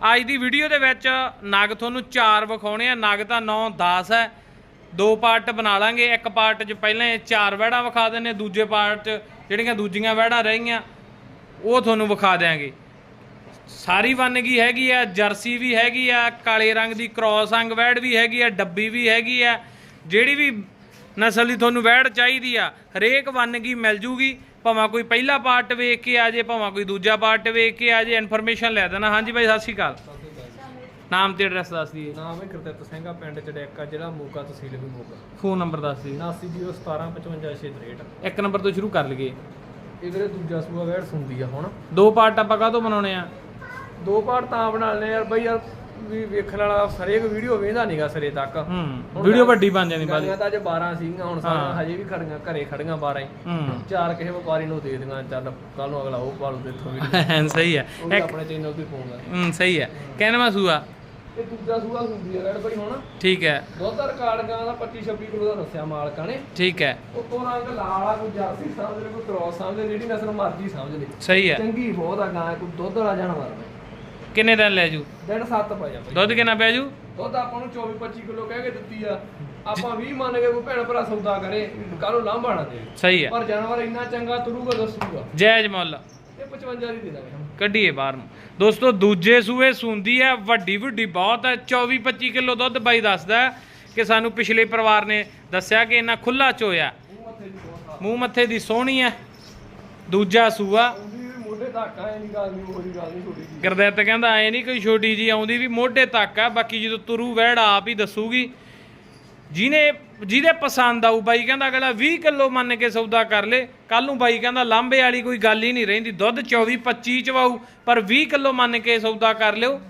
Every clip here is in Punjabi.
ਅੱਜ ਦੀ ਵੀਡੀਓ ਦੇ ਵਿੱਚ ਨਗ ਤੁਹਾਨੂੰ ਚਾਰ ਵਿਖਾਉਣੇ ਆ। ਨਗ ਤਾਂ 9 10 ਹੈ। ਦੋ ਪਾਰਟ ਬਣਾ ਲਾਂਗੇ। ਇੱਕ ਪਾਰਟ 'ਚ ਪਹਿਲਾਂ ਇਹ ਚਾਰ ਵਹਿੜਾਂ ਵਿਖਾ ਦਿੰਨੇ ਦੂਜੇ ਪਾਰਟ 'ਚ ਜਿਹੜੀਆਂ ਦੂਜੀਆਂ ਵਹਿੜਾਂ ਰਹੀਆਂ, ਉਹ ਤੁਹਾਨੂੰ ਵਿਖਾ ਦਿਆਂਗੇ। ਸਾਰੀ ਵੰਨਗੀ ਹੈਗੀ ਆ, ਜਰਸੀ ਵੀ ਹੈਗੀ ਆ, ਕਾਲੇ ਰੰਗ ਦੀ ਕ੍ਰੋਸ ਅੰਗ ਵੈੜ ਵੀ ਹੈਗੀ ਆ, ਡੱਬੀ ਵੀ ਹੈਗੀ ਆ। ਜਿਹੜੀ ਵੀ ਨਸਲ ਦੀ ਤੁਹਾਨੂੰ ਵੈੜ ਚਾਹੀਦੀ ਆ। ਹਰੇਕ ਵੰਨਗੀ ਮਿਲ ਜੂਗੀ। ਭਾਵੇਂ ਕੋਈ ਪਹਿਲਾ ਪਾਰਟ ਵੇਖ ਕੇ ਆ ਜੇ ਭਾਵੇਂ ਕੋਈ ਦੂਜਾ ਪਾਰਟ ਵੇਖ ਕੇ ਆ ਜੇ ਇਨਫੋਰਮੇਸ਼ਨ ਲੈ ਦੇਣਾ। ਹਾਂਜੀ ਬਾਈ ਸਤਿ ਸ਼੍ਰੀ ਅਕਾਲ। ਨਾਮ ਤੇ ਐਡਰੈਸ ਦੱਸ ਦਈਏ। ਨਾਮ ਹੈ ਗੁਰਦਿੱਤ ਸਿੰਘ ਆ ਪਿੰਡ ਚੜੈਕਾ ਜ਼ਿਲ੍ਹਾ ਮੋਗਾ ਤਹਿਸੀਲ ਵੀ ਮੋਗਾ। ਫੋਨ ਨੰਬਰ ਦੱਸ ਦਈਏ। 7901755663 ਇੱਕ ਨੰਬਰ ਤੋਂ ਸ਼ੁਰੂ ਕਰ ਲਈਏ। ਇਹ ਵੀਰੇ ਦੂਜਾ ਸੂਆ ਵੈੜ ਸੁਣਦੀ ਆ ਹੁਣ। ਦੋ ਪਾਰਟ ਆਪਾਂ ਕਾਹਤੋਂ ਬਣਾਉਣੇ ਆ? ਦੋ ਪਾਰਟ ਤਾਂ ਬਣਾ ਲਏ ਯਾਰ ਬਈ ਯਾਰ ਵੀ ਵੇਖਣ ਵਾਲਾ ਹਰੇਕ ਵੀਡੀਓ ਵੇਂਦਾ ਨਹੀਂਗਾ ਸਿਰੇ ਤੱਕ। ਹੂੰ ਵੀਡੀਓ ਵੱਡੀ ਬਣ ਜਾਂਦੀ ਬਾਅਦ ਤਾਂ ਅੱਜ 12 ਸੀਗੀਆਂ ਹੁਣ ਸਾਰਾ ਹਜੇ ਵੀ ਖੜੀਆਂ ਘਰੇ ਖੜੀਆਂ 12 ਹੀ। ਹੂੰ। ਚਾਰ ਕਿਸੇ ਵਪਾਰੀ ਨੂੰ ਦੇ ਦਿੰਗਾ ਚੱਲ ਕੱਲ ਨੂੰ ਅਗਲਾ ਉਹ ਪਾਲੂ ਦੇਖੋ ਵੀ ਸਹੀ ਹੈ। ਉਹ ਵੀ ਆਪਣੇ ਚੈਨਲ ਤੇ ਪਾਉਂਦਾ ਹੂੰ ਸਹੀ ਹੈ। ਕਹਿਣਾ ਸੂਆ? ਇਹ ਦੂਜਾ ਸੂਆ ਹੁੰਦੀ ਆ ਵੈੜ ਬਈ ਹੁਣ। ਠੀਕ ਹੈ। ਦਾ ਰਿਕਾਰਡ ਗਾਂ ਦਾ 25 26 ਕਿਲੋ ਦਾ ਦੱਸਿਆ ਮਾਲਕਾਂ ਨੇ। ਠੀਕ ਹੈ। ਉਤੋਂ ਰੰਗ ਲਾਲ ਆ ਕੋਈ ਜਰਸੀ ਸਮਝ ਲੈ ਕੋਈ ਕ੍ਰੋਸ ਸਮਝ ਲੈ ਜਿਹੜੀ ਨਸਲ ਮਰਜ਼ੀ ਸਮਝ ਲੈ। ਸਹੀ ਹੈ। ਚੰਗੀ ਬਹੁਤ ਆ ਗਾਂ ਕੋਈ ਦੁੱਧ ਵਾਲਾ ਜਾਨਵਰ ਆ। ਕਿੰਨੇ ਦਿਨ ਲੈ ਜੂ? ਦਿਨ 7 ਪੈ ਜਾ। ਬਈ ਦੁੱਧ ਕਿੰਨਾ ਪੈ ਜੂ? ਦੁੱਧ ਆਪਾਂ ਨੂੰ 24 25 ਕਿਲੋ ਕਹਿ ਕੇ ਦਿੱਤੀ ਆ। ਆਪਾਂ 20 ਮੰਨ ਕੇ ਕੋਈ ਭੈਣ ਭਰਾ ਸੌਦਾ ਕਰੇ ਕਾਹਨੂੰ ਲਾਂਭਾ ਨਾ ਦੇ। ਸਹੀ ਹੈ ਪਰ ਜਾਨਵਰ ਇੰਨਾ ਚੰਗਾ ਤੁਰੂਗਾ ਦੱਸੂਗਾ। ਜਾਇਜ਼ ਮੁੱਲ ਇਹ 55 ਦੀ ਦੇ ਦਾਂਗੇ। ਕੱਢੀਏ ਬਾਹਰ ਨੂੰ। ਦੋਸਤੋ ਦੂਜੇ ਸੂਏ ਸੁੰਦੀ ਹੈ ਵੱਡੀ ਵੱਡੀ ਬਹੁਤ ਹੈ 24 25 ਕਿਲੋ ਦੁੱਧ ਬਾਈ ਦੱਸਦਾ ਹੈ ਕਿ ਸਾਨੂੰ ਪਿਛਲੇ ਪਰਿਵਾਰ ਨੇ ਦੱਸਿਆ ਕਿ ਇਹਨਾਂ ਖੁੱਲਾ ਚੋਇਆ। ਮੂੰਹ ਮੱਥੇ ਦੀ ਸੋਹਣੀ ਹੈ ਦੂਜਾ ਸੂਆ। ਮੋਢੇ ਤੱਕ ਆ ਨਹੀਂ ਗੱਲ ਨਹੀਂ ਉਹਦੀ ਗੱਲ ਨਹੀਂ ਛੋਟੀ ਜੀ ਗੁਰਦਿੱਤ ਕਹਿੰਦਾ, ਐ ਨਹੀਂ ਕੋਈ ਛੋਟੀ ਜੀ ਆਉਂਦੀ ਵੀ ਮੋਢੇ ਤੱਕ ਆ, ਬਾਕੀ ਜਦੋਂ ਤੁਰੂ ਵਹਿੜ ਆਪ ਹੀ ਦੱਸੂਗੀ। ਜਿਹਨੇ, ਜਿਹਦੇ ਪਸੰਦ ਆਊ, ਬਾਈ ਕਹਿੰਦਾ ਅਗਲਾ 20 ਕਿਲੋ ਮੰਨ ਕੇ ਸੌਦਾ ਕਰ ਲੇ। ਕੱਲ ਨੂੰ ਬਾਈ ਕਹਿੰਦਾ, ਲਾਂਬੇ ਵਾਲੀ ਕੋਈ ਗੱਲ ਹੀ ਨਹੀਂ ਰਹਿੰਦੀ। ਦੁੱਧ 24 25 ਚਵਾਊ ਪਰ 20 ਕਿਲੋ ਮੰਨ ਕੇ ਸੌਦਾ ਕਰ ਲਿਓ।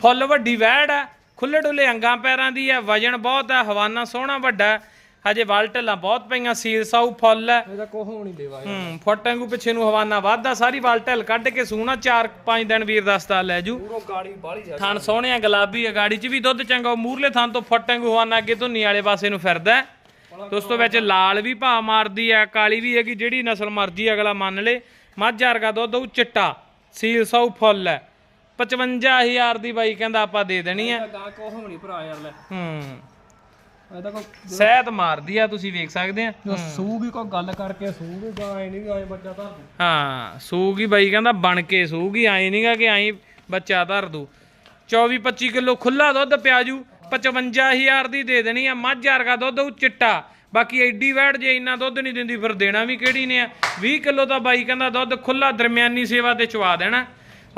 ਫੁੱਲ ਵੱਡੀ ਵਹਿੜ ਆ ਖੁੱਲੇ ਡੁੱਲੇ ਅੰਗਾਂ ਪੈਰਾਂ ਦੀ ਹੈ ਵਜਨ ਬਹੁਤ ਹੈ ਹਵਾਨਾ ਸੋਹਣਾ ਵੱਡਾ। ਹਜੇ ਵਲ ਢੱਲਾਂ ਬਹੁਤ ਪਈਆਂ ਸੀਲ ਸਾਊ ਫੁੱਲ ਹੈ। ਇਹਦਾ ਕੋਹ ਨਹੀਂ ਦੇਵਾ ਹੂੰ ਫੁੱਟ ਵਾਂਗੂ ਪਿੱਛੇ ਨੂੰ ਹਵਾਨਾ ਵੱਧਦਾ ਸਾਰੀ ਵਲ ਢੱਲ ਕੱਢ ਕੇ ਸੂਣਾ 4-5 ਦਿਨ ਵੀਰ ਦਸਤਾ ਲੈ ਜੂ। ਪੂਰੋ ਗਾੜੀ ਬਾਹਲੀ ਜਾ ਥਣ ਸੋਹਣਿਆ ਗੁਲਾਬੀ ਆ ਗਾੜੀ 'ਚ ਵੀ ਦੁੱਧ ਚੰਗਾ ਮੂਰਲੇ ਥਣ ਤੋਂ ਫੱਟਾਂ ਗੁਹਾਨਾ ਅੱਗੇ ਧੁੰਨੀ ਵਾਲੇ ਪਾਸੇ ਨੂੰ ਫਿਰਦਾ ਹੈ। ਦੋਸਤੋ ਵਿੱਚ ਲਾਲ ਵੀ ਭਾ ਮਾਰਦੀ ਆ ਕਾਲੀ ਵੀ ਹੈਗੀ ਜਿਹੜੀ ਨਸਲ ਮਰਜ਼ੀ ਅਗਲਾ ਮੰਨ ਲੇ। ਮੱਝ ਵਰਗਾ ਦੁੱਧ ਉਹ ਚਿੱਟਾ ਸੀਲ ਸਾਊ ਫੁੱਲ ਹੈ। 55000 ਦੀ ਬਾਈ ਕਹਿੰਦਾ ਆਪਾਂ ਦੇ ਦੇਣੀ ਹੈ। ਗਾਂ ਕੋਹ ਨਹੀਂ ਭਰਾ ਯਾਰ ਲੈ। ਹੂੰ। ਇਹਦਾ ਕੋ ਸਹਿਤ ਮਾਰਦੀ ਆ ਤੁਸੀਂ ਵੇਖ ਸਕਦੇ ਆ। ਜੋ ਸੂਗੀ ਕੋਈ ਗੱਲ ਕਰਕੇ ਸੂਗੀ ਗਾਂ ਐ ਨਹੀਂ ਆਏ ਬੱਚਾ ਤਾਂ ਹਾਂ ਸੂਗੀ ਬਾਈ ਕਹਿੰਦਾ ਬਣ ਕੇ ਸੂਗੀ ਆਏ ਨਹੀਂਗਾ ਕਿ ਆਈ ਬੱਚਾ ਧਰ ਦੂ। 24 25 ਕਿਲੋ ਖੁੱਲਾ ਦੁੱਧ ਪਿਆਜੂ 55000 ਦੀ ਦੇ ਦੇਣੀ ਆ ਮੱਝ ਵਰਗਾ ਦੁੱਧ ਉਹ ਚਿੱਟਾ। ਬਾਕੀ ਐਡੀ ਵੈੜ ਜੇ ਇੰਨਾ ਦੁੱਧ ਨਹੀਂ ਦਿੰਦੀ ਫਿਰ ਦੇਣਾ ਵੀ ਕਿਹੜੀ ਨੇ ਆ? 20 ਕਿਲੋ ਦਾ ਬਾਈ ਕਹਿੰਦਾ ਦੁੱਧ ਖੁੱਲਾ ਦਰਮਿਆਨੀ ਸੇਵਾ ਤੇ ਚਵਾ ਦੇਣਾ।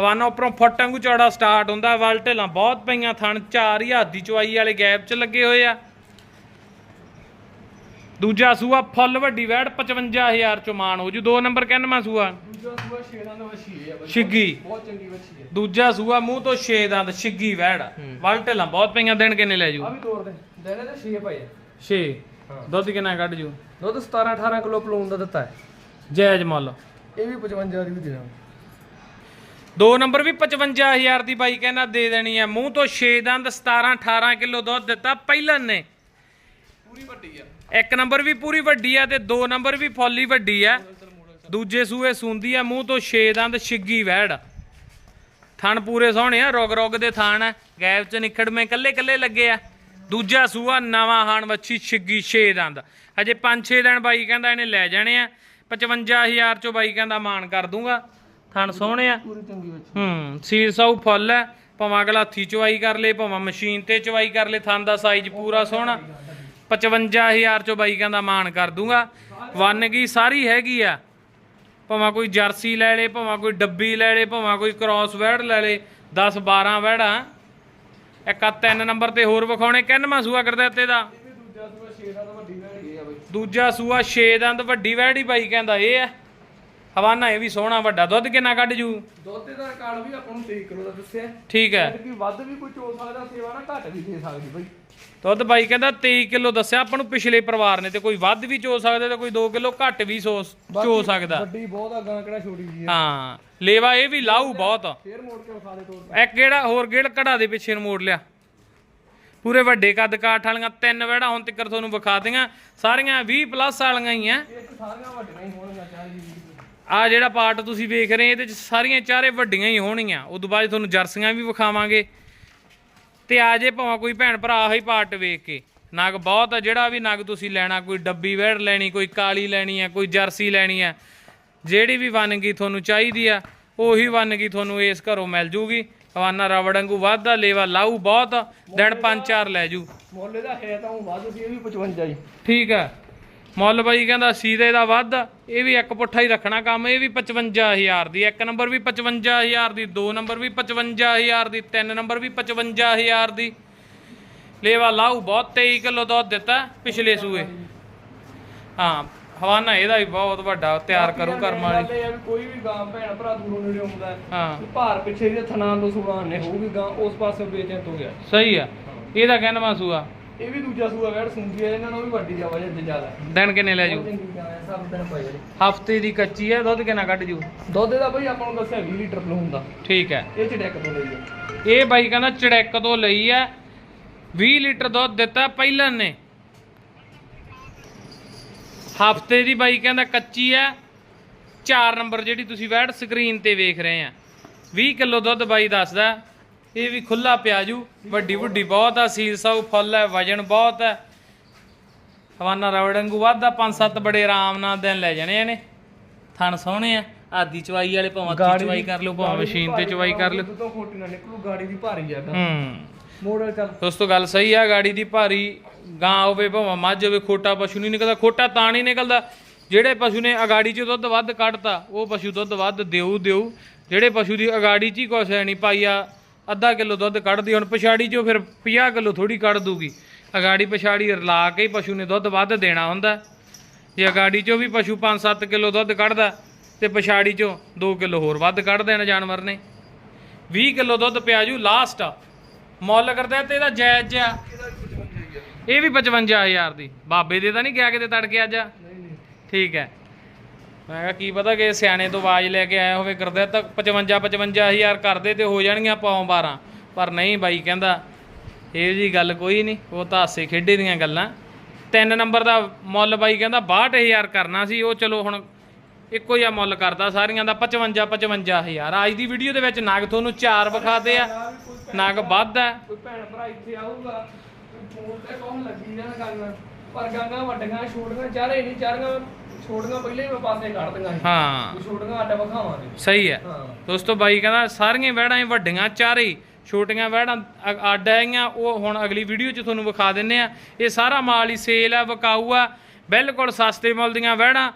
ਹਵਾਨਾ ਉੱਪਰੋਂ ਫੁੱਟ ਵਾਂਗੂ ਚੌੜਾ ਸਟਾਰਟ ਹੁੰਦਾ ਵਲ ਢੇਲਾਂ ਬਹੁਤ ਪਈਆਂ ਥਣ 4000 ਦੀ ਚਵਾਈ ਵਾਲੇ ਗੈਪ 'ਚ ਲੱਗੇ ਹੋਏ ਆ। ਦੂਜਾ ਸੂਆ ਫੁੱਲ ਵੱਡੀ ਵੈੜ 55000 ਚ ਮਾਨ ਹੋ ਜੂ। ਦੋ ਨੰਬਰ ਕਹਿੰਨਵਾ ਸੂਆ। ਦੂਜਾ ਸੂਆ ਛੇੜਾਂ ਦਾ ਵਛੀ ਹੈ ਬਈ। ਛਿੱਗੀ। ਬਹੁਤ ਚੰਗੀ ਵਛੀ ਹੈ। ਦੂਜਾ ਸੂਆ ਮੂੰਹ ਤੋਂ ਛੇ ਦੰਦ ਛਿੱਗੀ ਵੈੜ। ਵਲ ਢੇਲਾਂ ਬਹੁਤ ਪਈਆਂ ਦਿਨ ਕਿੰਨੇ ਲੈ ਜੂ? ਆ ਵੀ ਤੋੜ ਦੇ। ਦੇਣੇ ਤੇ 6 ਪਏ ਆ। ਛੇ। ਹਾਂ। ਦੁੱਧ ਕਿੰਨਾ ਕੱਢ ਜੂ? ਦੁੱਧ 17 18 ਕਿਲੋ ਪਲੂਨ ਦਾ ਦਿੱਤਾ ਹੈ। ਜਾਇਜ਼ ਮੁੱਲ। ਇਹ ਵੀ 55 ਦੀ ਵੀ ਦੇ ਨੰਬਰ ਵੀ 55000 ਦੀ ਬਾਈ ਕਹਿੰਦਾ ਦੇ ਦੇਣੀ ਆ ਮੂੰਹ ਤੋਂ ਛੇ ਦੰਦ 17 18 ਕਿਲੋ ਦੁੱਧ ਦਿੱਤਾ। ਪਹਿਲਾਂ ਨੇ ਪੂਰੀ ਵੱਡੀ ਆ। ਇੱਕ ਨੰਬਰ ਵੀ ਪੂਰੀ ਵੱਡੀ ਆ ਤੇ ਦੋ ਨੰਬਰ ਵੀ ਫੁੱਲੀ ਵੱਡੀ ਆ। ਦੂਜੇ ਸੂਏ ਸੁੰਦੀ ਆ ਮੂੰਹ ਤੋਂ ਛੇ ਦੰਦ ਛਿੱਗੀ ਵਹਿੜ। ਥਣ ਪੂਰੇ ਸੋਹਣੇ ਆ ਰੁਗ ਰੁਗ ਦੇ ਥਣ ਆ। ਗੈਪ ਚ ਨਿਖੜਵੇਂ ਕੱਲੇ ਕੱਲੇ ਲੱਗੇ ਆ। ਦੂਜਾ ਸੂਆ ਨਵਾਂ ਹਾਣ ਵੱਛੀ ਛਿੱਗੀ ਛੇ ਦੰਦ। ਹਜੇ 5-6 ਦਿਨ ਬਾਈ ਕਹਿੰਦਾ ਇਹਨੇ ਲੈ ਜਾਣੇ ਆ। 55000 ਚੋਂ ਬਾਈ ਕਹਿੰਦਾ ਮਾਨ ਕਰ ਦੂੰਗਾ। ਥਣ ਸੋਹਣੇ ਆ। ਪੂਰੀ ਚੰਗੀ ਵਛੀ। ਹੂੰ ਸੀਲ ਸਾਊ ਫੁੱਲ ਹੈ ਭਾਵੇਂ ਅਗਲਾ ਹੱਥੀ ਚਵਾਈ ਕਰ ਲੇ ਭਾਵੇਂ ਮਸ਼ੀਨ ਤੇ ਚਵਾਈ ਕਰ ਲੇ ਥਣ ਦਾ ਸਾਈਜ਼ ਪੂਰਾ ਸੋਹਣਾ। 55000 ਚੋਂ ਬਾਈ ਕਹਿੰਦਾ ਮਾਨ ਕਰ ਦੂੰਗਾ। ਵੰਨਗੀ ਸਾਰੀ ਹੈਗੀ ਆ। ਭਾਵੇਂ ਕੋਈ ਜਰਸੀ ਲੈ ਲੇ ਭਾਵੇਂ ਕੋਈ ਡੱਬੀ ਲੈ ਲੇ ਭਾਵੇਂ ਕੋਈ ਕ੍ਰਾਸ ਵੈੜ ਲੈ ਲੇ 10 12 ਵੈੜਾਂ। ਇੱਕ ਆ ਤਿੰਨ ਨੰਬਰ ਤੇ ਹੋਰ ਵਿਖਾਉਣੇ ਕਿੰਨਵਾਂ ਸੂਆ ਕਰਦਾ ਤੇ ਦਾ ਦੂਜਾ ਸੂਆ ਛੇੜਾਂ ਦਾ? ਵੱਡੀ ਵੈੜੀ ਆ ਬਈ ਦੂਜਾ ਸੂਆ 6 ਦੰਦ ਵੱਡੀ ਵੈੜੀ ਬਾਈ ਕਹਿੰਦਾ ਇਹ ਆ। ਹਵਾਨਾ ਇਹ ਵੀ ਸੋਹਣਾ ਵੱਡਾ ਦੁੱਧ ਕਿੰਨਾ ਕੱਢ ਜੂ? ਦੁੱਧ ਦਾ ਕਾਰਡ ਵੀ ਆਪਾਂ ਨੂੰ 23 ਕਿਲੋ ਦਾ ਦੱਸਿਆ। ਠੀਕ ਹੈ। ਕਿ ਵੱਧ ਵੀ ਕੋਈ ਚੋ ਸਕਦਾ ਸੇਵਾ ਨਾ ਘੱਟ ਵੀ ਦੇ ਸਕਦੀ ਬਈ। ਦੁੱਧ ਬਾਈ ਕਹਿੰਦਾ 23 ਕਿਲੋ ਦੱਸਿਆ ਆਪਾਂ ਨੂੰ ਪਿਛਲੇ ਪਰਿਵਾਰ ਨੇ ਤੇ ਕੋਈ ਵੱਧ ਵੀ ਚੋ ਸਕਦਾ ਤੇ ਕੋਈ 2 ਕਿਲੋ ਘੱਟ ਵੀ ਸੋ ਚੋ ਸਕਦਾ। ਵੱਡੀ ਬਹੁਤ ਆ ਗਾਂ ਕਿਹੜਾ ਛੋਟੀ ਜੀ ਹਾਂ ਲੇਵਾ ਇਹ ਵੀ ਲਾਊ ਬਹੁਤ। ਫੇਰ ਮੋੜ ਕੇ ਵਿਖਾ ਦੇ ਤੋੜ। ਇੱਕ ਕਿਹੜਾ ਹੋਰ ਗੇੜ ਕਢਾ ਦੇ ਪਿੱਛੇ ਨੂੰ ਮੋੜ ਲਿਆ? ਪੂਰੇ ਵੱਡੇ ਕੱਦ ਕਾਠ ਵਾਲੀਆਂ ਤਿੰਨ ਵੜਾ ਹੁਣ ਤੱਕ ਤੁਹਾਨੂੰ ਵਿਖਾ ਦਿਆਂ। ਸਾਰੀਆਂ 20 ਪਲੱਸ ਵਾਲੀਆਂ ਹੀ ਆ। ਆ ਜਿਹੜਾ ਪਾਰਟ ਤੁਸੀਂ ਵੇਖ ਰਹੇ ਇਹਦੇ ਚ ਸਾਰੀਆਂ ਚਾਰੇ ਵੱਡੀਆਂ ਹੀ ਹੋਣਗੀਆਂ। ਉਦੋਂ ਬਾਅਦ ਤੁਹਾਨੂੰ ਜਰਸੀਆਂ ਵੀ ਵਿਖਾਵਾਂਗੇ। ਤੇ ਆ ਜੇ ਭਾਵੇਂ ਕੋਈ ਭੈਣ ਭਰਾ ਆਹੀ ਪਾਰਟ ਵੇਖ ਕੇ। ਨਗ ਬਹੁਤ ਆ ਜਿਹੜਾ ਵੀ ਨਗ ਤੁਸੀਂ ਲੈਣਾ ਕੋਈ ਡੱਬੀ ਵੈੜ ਲੈਣੀ ਕੋਈ ਕਾਲੀ ਲੈਣੀ ਆ ਕੋਈ ਜਰਸੀ ਲੈਣੀ ਆ ਜਿਹੜੀ ਵੀ ਵਨਗੀ ਤੁਹਾਨੂੰ ਚਾਹੀਦੀ ਆ ਉਹੀ ਵਨਗੀ ਤੁਹਾਨੂੰ ਇਸ ਘਰੋਂ ਮਿਲ ਜੂਗੀ। ਹਵਾਨਾ ਰਵੜ ਵਾਂਗੂ ਵਾਧਾ ਲੇਵਾ ਲਾਊ ਬਹੁਤ ਆ, ਦਿਨ ਪੰਜ ਚਾਰ ਲੈ ਜੂ। ਮੁੱਲ ਇਹਦਾ ਹੈ ਤਾਂ ਵੱਧ ਸੀ ਇਹ ਵੀ 55 ਜੀ ਠੀਕ ਹੈ ਮੁੱਲ ਬਾਈ ਕਹਿੰਦਾ ਸੀਦੇ ਦਾ ਵੱਧ ਇਹ ਵੀ ਇੱਕ ਪੁੱਠਾ ਹੀ ਰੱਖਣਾ ਕੰਮ ਇਹ ਵੀ 55000 ਦੀ ਇੱਕ ਨੰਬਰ ਵੀ 55000 ਦੀ ਦੋ ਨੰਬਰ ਵੀ 55000 ਦੀ ਤਿੰਨ ਨੰਬਰ ਵੀ 55000 ਦੀ। ਲੇਵਾ ਲਾਊ ਬਹੁਤ 23 ਕਿਲੋ ਦੁੱਧ ਦਿੱਤਾ ਪਿਛਲੇ ਸੂਏ। ਹਾਂ ਹਵਾਨਾ ਇਹਦਾ ਵੀ ਬਹੁਤ ਵੱਡਾ ਤਿਆਰ ਕਰੂ ਕਰਮ ਵਾਲੀ। ਕੋਈ ਵੀ ਗਾਂ ਭੈਣ ਭਰਾ ਦੂਰੋਂ ਨੇੜੇ ਆਉਂਦਾ ਹੈ, ਭਾਰ ਪਿੱਛੇ ਇਹਦੇ ਥਣਾ ਤੋਂ ਸੁਭਾਨ ਨੇ ਹੋਊਗੀ ਗਾਂ ਉਸ ਪਾਸੇ ਬੇਚੈਨ ਹੋ ਗਿਆ। ਸਹੀ ਆ। ਇਹਦਾ ਕਹਿਣਾ ਸੂਆ। ਇਹ ਵੀ ਦੂਜਾ ਸੂਆ ਵੈੜ ਸੁੰਦੀ ਹੈ ਇਹਨਾਂ ਨੂੰ ਵੀ ਵੱਡੀ ਜਾਵਾ ਜੇ ਜ਼ਿਆਦਾ। ਦਿਨ ਕਿੰਨੇ ਲੈ ਜੂ? ਹੈ ਸਭ ਦਿਨ ਪਾਈ ਹਫ਼ਤੇ ਦੀ ਕੱਚੀ ਹੈ ਦੁੱਧ ਕਿੰਨਾ ਕੱਢ ਜੂ? ਦੁੱਧ ਦਾ ਬਈ ਆਪਾਂ ਨੂੰ ਦੱਸਿਆ 20 ਲੀਟਰ ਪਲੂ ਹੁੰਦਾ ਠੀਕ ਹੈ। ਇਹ ਚ ਡੈਕ ਤੋਂ ਲਈ ਹੈ ਇਹ ਬਾਈ ਕਹਿੰਦਾ ਚੜੈਕ ਤੋਂ ਲਈ ਐ 20 ਲੀਟਰ ਦੁੱਧ ਦਿੱਤਾ ਪਹਿਲਾਂ ਨੇ। ਹਫ਼ਤੇ ਦੀ ਬਾਈ ਕਹਿੰਦਾ ਕੱਚੀ ਐ 4 ਨੰਬਰ ਜਿਹੜੀ ਤੁਸੀਂ ਵੈਡ ਸਕਰੀਨ ਤੇ ਵੇਖ ਰਹੇ ਆ। 20 ਕਿਲੋ ਦੁੱਧ ਬਾਈ ਦੱਸਦਾ। ਇਹ ਵੀ ਖੁੱਲਾ ਪਿਆਜੂ ਵੱਡੀ ਵੱਡੀ ਬਹੁਤ ਆ ਸੀਲ ਸਾਊ ਫੁੱਲ ਐ ਵਜਨ ਬਹੁਤ ਐ ਹਵਾਨਾ ਰਵੜੰਗੂ ਵਾਧਾ ਪੰਜ ਸੱਤ ਬੜੇ ਆਰਾਮ ਨਾਲ ਦਿਨ ਲੈ ਜਾਣੇ ਇਹਨੇ। ਥਣ ਸੋਹਣੇ ਆ ਆਦੀ ਚਵਾਈ ਵਾਲੇ ਭਾਵੇਂ ਹੱਥੀਂ ਚਵਾਈ ਕਰ ਲਓ ਭਾਵੇਂ ਮਸ਼ੀਨ ਤੇ ਚਵਾਈ ਕਰ ਲਓ। ਤੋਂ ਖੋਟੀ ਨਾ ਨਿਕਲੂ ਗਾੜੀ ਦੀ ਭਾਰੀ ਆ ਹੂੰ। ਮੋਡਲ ਚੱਲ। ਦੋਸਤੋ ਗੱਲ ਸਹੀ ਆ ਗਾੜੀ ਦੀ ਭਾਰੀ ਗਾਂ ਹੋਵੇ ਭਾਵੇਂ ਮੱਝ ਹੋਵੇ ਖੋਟਾ ਪਸ਼ੂ ਨਹੀਂ ਨਿਕਲਦਾ ਖੋਟਾ ਤਾਂ ਨਹੀਂ ਨਿਕਲਦਾ। ਜਿਹੜੇ ਪਸ਼ੂ ਨੇ ਅਗਾੜੀ 'ਚ ਦੁੱਧ ਵੱਧ ਕੱਢਤਾ ਉਹ ਪਸ਼ੂ ਦੁੱਧ ਵੱਧ ਦਿਉ ਦਿਉ ਜਿਹੜੇ ਪਸ਼ੂ ਦੀ ਅਗਾੜੀ 'ਚ ਹੀ ਕੁਛ ਹੈ ਨਹੀਂ ਪਾਈਆ ਅੱਧਾ ਕਿਲੋ ਦੁੱਧ ਕੱਢਦੀ ਹੁਣ ਪਛਾੜੀ 'ਚੋਂ ਫਿਰ 50 ਕਿਲੋ ਥੋੜੀ ਕੱਢ ਦੂਗੀ। ਅਗਾੜੀ ਪਛਾੜੀ ਰਲਾ ਕੇ ਹੀ ਪਸ਼ੂ ਨੇ ਦੁੱਧ ਵੱਧ ਦੇਣਾ ਹੁੰਦਾ। ਜੇ ਅਗਾੜੀ 'ਚੋਂ ਵੀ ਪਸ਼ੂ 5-7 ਕਿਲੋ ਦੁੱਧ ਕੱਢਦਾ ਤੇ ਪਛਾੜੀ 'ਚੋਂ 2 ਕਿਲੋ ਹੋਰ ਵੱਧ ਕੱਢ ਦੇਣਾ ਜਾਨਵਰ ਨੇ। 20 ਕਿਲੋ ਦੁੱਧ ਪਿਆ ਜੂ ਲਾਸਟ ਮੁੱਲ ਕਰਦਾ ਤੇ ਇਹਦਾ ਜਾਇਜ਼ ਜਿਹਾ। ਇਹ ਵੀ 55000 ਦੀ। ਬਾਬੇ ਦੇ ਤਾਂ ਨਹੀਂ ਗਿਆ ਕਿਤੇ ਤੜਕੇ ਅੱਜ? ਨਹੀਂ ਨਹੀਂ। ਠੀਕ ਹੈ। ਮੈਂ ਕਿਹਾ, ਕੀ ਪਤਾ ਕਿ ਸਿਆਣੇ ਤੋਂ ਆਵਾਜ਼ ਲੈ ਕੇ ਆਇਆ ਹੋਵੇ, ਕਰਦੇ ਤਾਂ 55 55000 ਕਰਦੇ ਤੇ ਹੋ ਜਾਣਗੀਆਂ ਪੌਂ 12 ਪਰ ਨਹੀਂ ਬਾਈ ਕਹਿੰਦਾ, ਇਹ ਜੀ ਗੱਲ ਕੋਈ ਨਹੀਂ, ਉਹ ਤਾਂ ਹਾਸੇ ਖੇਡੇ ਦੀਆਂ ਗੱਲਾਂ। ਤਿੰਨ ਨੰਬਰ ਦਾ ਮੁੱਲ ਬਾਈ ਕਹਿੰਦਾ 62000 ਕਰਨਾ ਸੀ, ਉਹ ਚਲੋ ਹੁਣ ਇੱਕੋ ਜਿਹਾ ਮੁੱਲ ਕਰਦਾ ਸਾਰੀਆਂ ਦਾ 55 55000 ਅੱਜ ਦੀ ਵੀਡੀਓ ਦੇ ਵਿੱਚ ਨਗ ਤੁਹਾਨੂੰ ਚਾਰ ਵਿਖਾਦੇ ਆ। ਨਗ ਵੱਧ ਹੈ ਕੋਈ ਭੈਣ ਭਰਾ ਇੱਥੇ ਆਊਗਾ, ਫੋਨ ਤੇ ਕੌਣ ਲੱਗੀ ਜਾਣਾ ਕਰਨ ਪਰ ਗਾਂਗਾ ਵੱਡੀਆਂ, ਛੋਟੀਆਂ, ਚਾਰੇ ਨਹੀਂ ਚਾਰੀਆਂ ਛੋਟੀਆਂ ਪਹਿਲੇ ਹੀ ਪਾਸੇ ਕੱਢ ਦਿਆਂ ਹਾਂ। ਛੋਟੀਆਂ ਆਟਾ ਵਿਖਾਵਾਂਗੇ ਸਹੀ ਹੈ। ਦੋਸਤੋ ਬਾਈ ਕਹਿੰਦਾ ਸਾਰੀਆਂ ਵਹਿੜਾਂ ਹੀ ਵੱਡੀਆਂ ਚਾਰੇ ਛੋਟੀਆਂ ਵਹਿੜਾਂ ਅੱਡ ਹੈਗੀਆਂ ਉਹ ਹੁਣ ਅਗਲੀ ਵੀਡੀਓ 'ਚ ਤੁਹਾਨੂੰ ਵਿਖਾ ਦਿੰਨੇ ਆ। ਇਹ ਸਾਰਾ ਮਾਲ ਹੀ ਸੇਲ ਆ ਵਿਕਾਊ ਆ ਬਿਲਕੁਲ ਸਸਤੇ ਮੁੱਲ ਦੀਆਂ ਵਹਿੜਾਂ।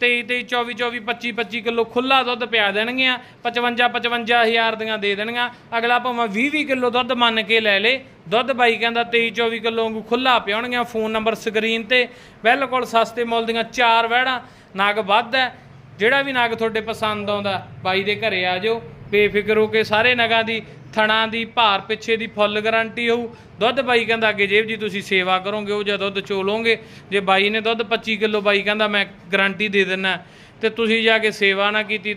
23 23 24 24 25 25 ਕਿਲੋ ਖੁੱਲਾ ਦੁੱਧ ਪਿਆ ਦੇਣਗੀਆਂ 55 55000 ਦੀਆਂ ਦੇ ਦੇਣਗੀਆਂ। ਅਗਲਾ ਭਾਵੇਂ 20 20 ਕਿਲੋ ਦੁੱਧ ਮੰਨ ਕੇ ਲੈ ਲੇ। ਦੁੱਧ ਬਾਈ ਕਹਿੰਦਾ 23 24 ਕਿਲੋ ਵਾਂਗੂ ਖੁੱਲਾ ਪਿਆਉਣਗੀਆਂ ਫੋਨ ਨੰਬਰ ਸਕਰੀਨ ਤੇ। ਬਿਲਕੁਲ ਸਸਤੇ ਮੁੱਲ ਦੀਆਂ ਚਾਰ ਵਹਿੜਾਂ, ਨਗ ਵੱਧ ਹੈ। ਜਿਹੜਾ ਵੀ ਨਾਗ ਤੁਹਾਡੇ ਪਸੰਦ ਆਉਂਦਾ, ਬਾਈ ਦੇ ਘਰੇ ਆ ਜਾਓ। ਬੇਫਿਕਰ ਹੋ ਕੇ ਸਾਰੇ ਨਗਾਂ ਦੀ ਥਣਾ ਦੀ ਭਾਰ ਪਿੱਛੇ ਦੀ ਫੁੱਲ ਗਾਰੰਟੀ ਹੋਊ। ਦੁੱਧ ਬਾਈ ਕਹਿੰਦਾ, ਅੱਗੇ ਜੇਬ ਜੀ ਤੁਸੀਂ ਸੇਵਾ ਕਰੋਗੇ, ਉਹ ਜਾਂ ਦੁੱਧ ਚੋਲੋਗੇ। ਜੇ ਬਾਈ ਨੇ ਦੁੱਧ 25 ਕਿਲੋ ਬਾਈ ਕਹਿੰਦਾ, ਮੈਂ ਗਾਰੰਟੀ ਦੇ ਦਿੰਨਾ। ਤੇ ਤੁਸੀਂ ਜਾ ਕੇ ਸੇਵਾ ਨਾ ਕੀਤੀ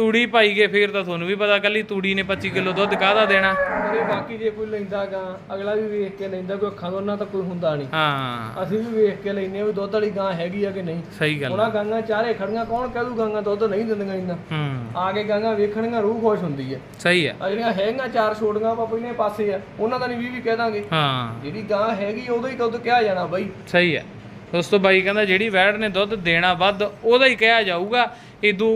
ਤੂੜੀ ਪਾਈ ਗਏ ਫੇਰ ਤਾਂ ਤੁਹਾਨੂੰ ਵੀ ਪਤਾ ਕੱਲੀ ਤੂੜੀ ਨੇ 25 ਕਿਲੋ ਦੁੱਧ ਕਾਹਦਾ ਦੇਣਾ? ਮੇਰੇ ਬਾਕੀ ਜੇ ਕੋਈ ਲੈਂਦਾ ਗਾ ਅਗਲਾ ਵੀ ਵੇਖ ਕੇ ਲੈਂਦਾ ਕੋਈ ਅੱਖਾਂ ਤੋਂ ਉਹਨਾਂ ਤਾਂ ਕੋਈ ਹੁੰਦਾ ਨਹੀਂ। ਹਾਂ। ਅਸੀਂ ਵੀ ਵੇਖ ਕੇ ਲੈਨੇ ਆ ਵੀ ਦੁੱਧ ਵਾਲੀ ਗਾਂ ਹੈਗੀ ਆ ਕਿ ਨਹੀਂ। ਸਹੀ ਗੱਲ ਉਹਨਾਂ ਗਾਂਗਾ ਚਾਰੇ ਖੜੀਆਂ ਕੌਣ ਕਹਿ ਦੂ ਗਾਂਗਾ ਦੁੱਧ ਨਹੀਂ ਦਿੰਦੀਆਂ ਇੰਨਾ? ਹੂੰ। ਆ ਕੇ ਗਾਂਗਾ ਵੇਖਣੀਆਂ ਰੂਹ ਖੁਸ਼ ਹੁੰਦੀ ਹੈ ਸਹੀ ਹੈ ਜਿਹੜੀਆਂ ਹੈਗੀਆਂ ਚਾਰ ਛੋੜੀਆਂ ਆਪਾਂ ਪਹਿਲੇ ਪਾਸੇ ਆ ਉਹਨਾਂ ਦਾ ਨਹੀਂ ਵੀ ਵੀ ਕਹਿ ਦਾਂਗੇ। ਹਾਂ। ਜਿਹੜੀ ਗਾਂ ਹੈਗੀ ਉਹਦਾ ਹੀ ਦੁੱਧ ਕਿਹਾ ਜਾਣਾ ਬਾਈ। ਸਹੀ ਹੈ ਦੋਸਤੋ ਬਾਈ ਕਹਿੰਦਾ ਜਿਹੜੀ ਵੈੜ ਨੇ ਦੁੱਧ ਦੇਣਾ ਵੱਧ ਉਹਦਾ ਹੀ ਕਿਹਾ ਜਾਊਗਾ। ਇਦੂ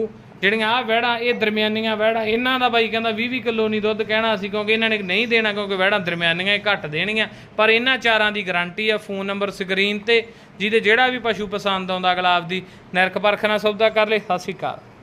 ਜਿਹੜੀਆਂ ਆ ਵਹਿੜਾਂ, ਇਹ ਦਰਮਿਆਨੀਆਂ ਵਹਿੜਾਂ, ਇਹਨਾਂ ਦਾ ਬਾਈ ਕਹਿੰਦਾ 20 20 ਕਿਲੋ ਨਹੀਂ ਦੁੱਧ ਕਹਿਣਾ ਸੀ ਕਿਉਂਕਿ ਇਹਨਾਂ ਨੇ ਨਹੀਂ ਦੇਣਾ, ਕਿਉਂਕਿ ਵਹਿੜਾਂ ਦਰਮਿਆਨੀਆਂ ਇਹ ਘੱਟ ਦੇਣੀਆਂ। ਪਰ ਇਹਨਾਂ ਚਾਰਾਂ ਦੀ ਗਾਰੰਟੀ ਆ ਫੋਨ ਨੰਬਰ ਸਕਰੀਨ ਤੇ, ਜਿਹਦੇ ਜਿਹੜਾ ਵੀ ਪਸ਼ੂ ਪਸੰਦ ਆਉਂਦਾ ਅਗਲਾ ਆਪਦੀ ਨਿਰਖ ਪਰਖ ਨਾਲ ਸੌਦਾ ਕਰ ਲੇ। ਸਤਿ ਸ਼੍ਰੀ ਅਕਾਲ।